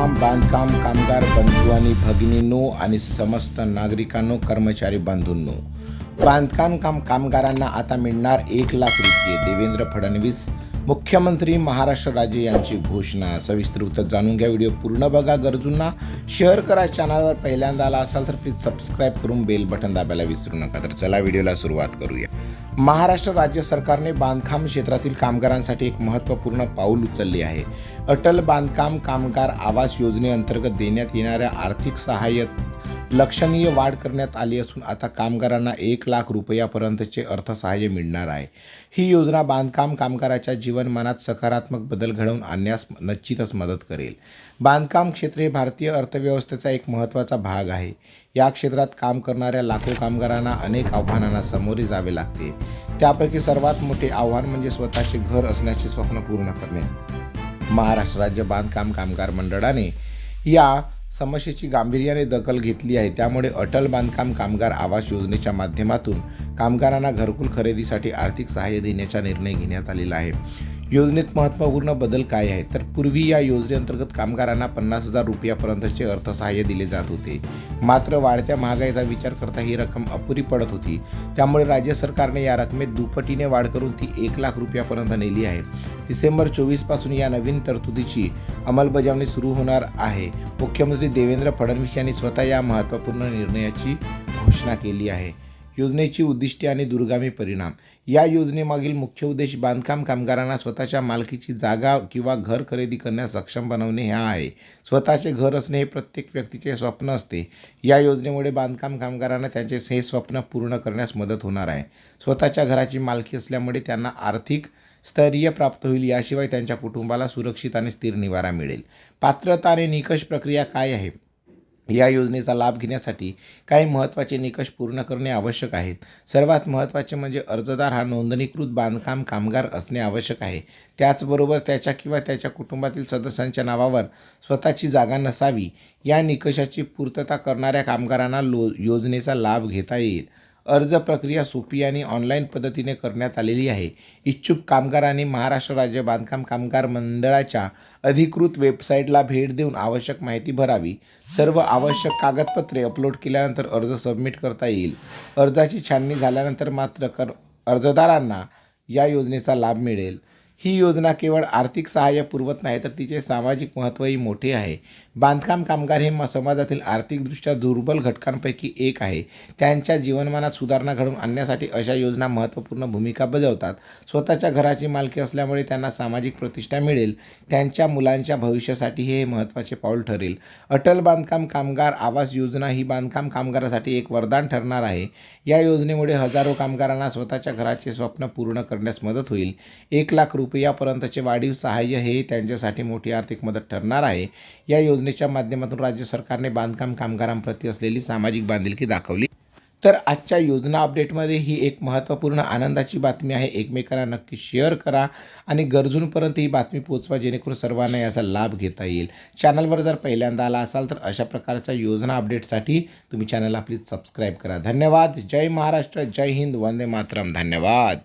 तमाम बांधकाम कामगार बंधू आणि भगिनींनो आणि समस्त नागरिकांनो कर्मचारी बांधूंनो बांधकाम काम कामगारांना आता मिळणार एक लाख रुपये. देवेंद्र फडणवीस मुख्यमंत्री महाराष्ट्र राज्य यांची घोषणा. सविस्तर उत्तर जाणून घ्या. व्हिडिओ पूर्ण बघा. गरजूंना शेअर करा. चॅनलवर पहिल्यांदा आला असाल तर प्लीज सबस्क्राईब करून बेल बटन दाबायला विसरू नका. तर चला व्हिडिओला सुरुवात करूया. महाराष्ट्र राज्य सरकारने बांधकाम क्षेत्रातील कामगारांसाठी एक महत्त्वपूर्ण पाऊल उचलले आहे. अटल बांधकाम कामगार आवास योजनेअंतर्गत देण्यात येणाऱ्या आर्थिक सहाय्य लक्षणीय वाढ करण्यात आली असून आता कामगारांना एक लाख रुपयापर्यंतचे अर्थसहाय्य मिळणार आहे. ही योजना बांधकाम कामगाराच्या जीवनमानात सकारात्मक बदल घडवून आणण्यास निश्चितच मदत करेल. बांधकाम क्षेत्र हे भारतीय अर्थव्यवस्थेचा एक महत्त्वाचा भाग आहे. या क्षेत्रात काम करणाऱ्या लाखो कामगारांना अनेक आव्हानांना सामोरे जावे लागते. त्यापैकी सर्वात मोठे आव्हान म्हणजे स्वतःचे घर असण्याचे स्वप्न पूर्ण करणे. महाराष्ट्र राज्य बांधकाम कामगार मंडळाने या समस्येची गांभीर्याने दखल घेतली आहे. त्यामुळे अटल बांधकाम कामगार आवास योजनेच्या माध्यमातून कामगारांना घरकुल खरेदीसाठी आर्थिक सहाय्य देण्याचा निर्णय घेण्यात आलेला आहे. योजनेत महत्त्वपूर्ण बदल काय आहे तर पूर्वी या योजनेअंतर्गत कामगारांना पन्नास हजार रुपयापर्यंतचे अर्थसहाय्य दिले जात होते. मात्र वाढत्या महागाईचा विचार करता ही रक्कम अपुरी पडत होती. त्यामुळे राज्य सरकारने या रकमेत दुपटीने वाढ करून ती एक लाख रुपयापर्यंत नेली आहे. डिसेंबर चोवीसपासून या नवीन तरतुदीची अंमलबजावणी सुरू होणार आहे. मुख्यमंत्री देवेंद्र फडणवीस यांनी स्वतः या महत्त्वपूर्ण निर्णयाची घोषणा केली आहे. योजनेची उद्दिष्टे आणि दूरगामी परिणाम. या योजनेमागील मुख्य उद्देश बांधकाम कामगारांना स्वतःच्या मालकीची जागा किंवा घर खरेदी करण्यास सक्षम बनवणे हा आहे. स्वतःचे घर असणे हे प्रत्येक व्यक्तीचे स्वप्न असते. या योजनेमुळे बांधकाम कामगारांना त्यांचे हे स्वप्न पूर्ण करण्यास मदत होणार आहे. स्वतःच्या घराची मालकी असल्यामुळे त्यांना आर्थिक स्थैर्य प्राप्त होईल याशिवाय त्यांच्या कुटुंबाला सुरक्षित आणि स्थिर निवारा मिळेल. पात्रता आणि निकष प्रक्रिया काय आहे? या योजनेचा लाभ घेण्यासाठी काही महत्त्वाचे निकष पूर्ण करणे आवश्यक आहेत. सर्वात महत्त्वाचे म्हणजे अर्जदार हा नोंदणीकृत बांधकाम कामगार असणे आवश्यक आहे. त्याचबरोबर त्याच्या किंवा त्याच्या कुटुंबातील सदस्यांच्या नावावर स्वतःची जागा नसावी. या निकषाची पूर्तता करणाऱ्या कामगारांना लो योजनेचा लाभ घेता येईल. अर्ज प्रक्रिया सोपी आणि ऑनलाईन पद्धतीने करण्यात आलेली आहे. इच्छुक कामगारांनी महाराष्ट्र राज्य बांधकाम कामगार मंडळाच्या अधिकृत वेबसाईटला भेट देऊन आवश्यक माहिती भरावी. सर्व आवश्यक कागदपत्रे अपलोड केल्यानंतर अर्ज सबमिट करता येईल. अर्जाची छाननी झाल्यानंतर मात्र कर अर्जदारांना या योजनेचा लाभ मिळेल. ही योजना केवळ आर्थिक सहाय्य पुरवत नाही तर तिचे सामाजिक महत्त्वही मोठे आहे. बांधकाम कामगार हे समाजातील आर्थिकदृष्ट्या दुर्बल घटकांपैकी एक आहे. त्यांच्या जीवनमानात सुधारणा घडवून आणण्यासाठी अशा योजना महत्त्वपूर्ण भूमिका बजावतात. स्वतःच्या घराची मालकी असल्यामुळे त्यांना सामाजिक प्रतिष्ठा मिळेल. त्यांच्या मुलांच्या भविष्यासाठी हे महत्त्वाचे पाऊल ठरेल. अटल बांधकाम कामगार आवास योजना ही बांधकाम कामगारासाठी एक वरदान ठरणार आहे. या योजनेमुळे हजारो कामगारांना स्वतःच्या घराचे स्वप्न पूर्ण करण्यास मदत होईल. एक लाख रुपयापर्यंतचे वाढीव सहाय्य हे त्यांच्यासाठी मोठी आर्थिक मदत ठरणार आहे. या योजनेच्या माध्यमातून राज्य सरकारने बांधकाम कामगारांप्रती असलेली सामाजिक बांधिलकी दाखवली. तर आजच्या योजना अपडेटमध्ये ही एक महत्त्वपूर्ण आनंदाची बातमी आहे. एकमेकांना नक्की शेअर करा आणि गरजूंपर्यंत ही बातमी पोचवा जेणेकरून सर्वांना याचा लाभ घेता येईल. चॅनलवर जर पहिल्यांदा आला असाल तर अशा प्रकारच्या योजना अपडेटसाठी तुम्ही चॅनलला प्लीज सबस्क्राईब करा. धन्यवाद. जय महाराष्ट्र. जय हिंद. वंदे मातरम. धन्यवाद.